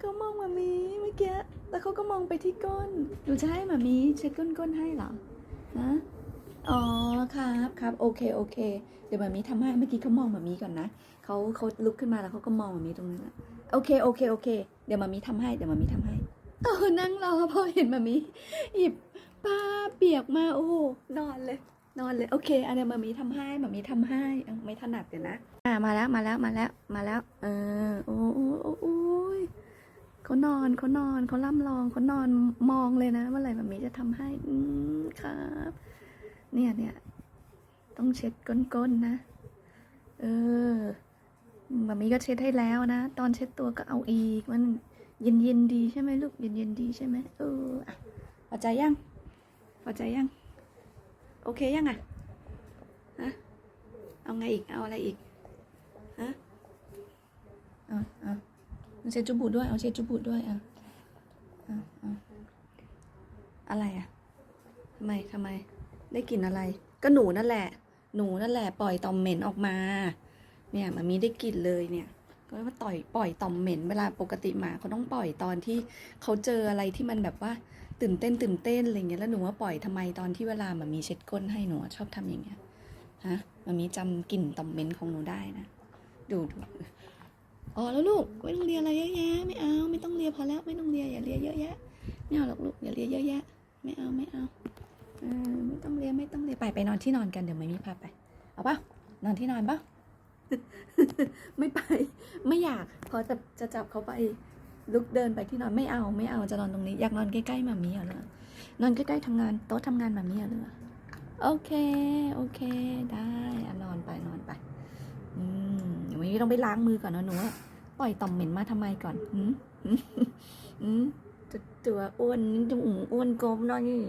เขามองมามีเมื่อกี้แล้วเขาก็มองไปที่ก้นหนูจะให้มามีเช็ดก้นก้นๆให้เหรอฮะอ๋อครับครับโอเคโอเค เดี๋ยวมามีทำให้เมื่อกี้เขามองมามีก่อนนะเขาเขาลุกขึ้นมาแล้วเขาก็มองมามีตรงนั้นะโอเคโอเคโอเค เดี๋ยวมามีทำให้เดี๋ยวมามีทำให้เออนั่งรอพอเห็นมามีหยิบผ้าเปียกมาโอ้นอนเลย นอนเลยโอเคอันเนี้ยมามีทำให้มามีทำให้ไม่ถนัดเดี๋ยวนะอ่ามาแล้วมาแล้วมาแล้วมาแล้ว เออโอ้โอ้โอ้ เขานอนเขานอนเขาล่ำลองเขานอนมองเลยนะเมื่อไหร่มามีจะทำให้ อืมครับ เนี่ยเนี่ยต้องเช็ดก้นๆนะ เออมามีก็เช็ดให้แล้วนะ ตอนเช็ดตัวก็เอาอีก มันเย็นเย็นๆดีใช่ไหมลูก เย็นเย็นๆดีใช่ไหมเอออะพอใจยังพอใจยัง โอเคยังอะฮะเอาไงอีก เอาอะไรอีกฮะเอาเอา เอาเช็ดจุบุด้วย เอาเช็ดจุบุด้วยเอาเอาเอาอะไรอะทำไมทำไม ได้กลิ่นอะไร ก็หนูนั่นแหละ หนูนั่นแหละ ปล่อยต่อมเหม็นออกมา เนี่ยมันมีได้กลิ่นเลยเนี่ย ก็มาต่อยปล่อยต่อมเหม็นเวลาปกติหมาเขาต้องปล่อยตอนที่เขาเจออะไรที่มันแบบว่าตื่นเต้นตื่นเต้นอะไรเงี้ยแล้วหนูว่าปล่อยทำไมตอนที่เวลามันมีเช็ดก้นให้หนูชอบทำอย่างเงี้ยฮะมันมีจำกลิ่นต่อมเหม็นของหนูได้นะ ดูดู อ๋อแล้วลูกไม่ต้องเลียอะไรเยอะแยะไม่เอาไม่ต้องเลียพอแล้วไม่ต้องเลียอย่าเลียเยอะแยะไม่เอาหรอกลูกอย่าเลียเยอะแยะ ไม่เอาไม่เอาอไม่ต้องเลียไม่ต้องเลียไปไปนอนที่นอนกันเดี๋ยวไม่มีพาไปเอาปะนอนที่นอนปะไม่ไป ไม่อยากพอจะจะจับเขาไปลุกเดินไปที่นอนไม่เอาไม่เอาจะนอนตรงนี้อยากนอนใกล้ๆมามีเหรอนอนใกล้ๆทำงานโต๊ะทำงานมามีเหรอโอเคโอเคได้อะนอนไปนอนไป อืมเดี๋ยวไม่ ต้องไปล้างมือก่อนนะหนูอะปล่อยต่อมเหม็นมาทำไมก่อนอืมอืมตัวอ้วนนี่จมูกอ้วนกลมน้อยนี่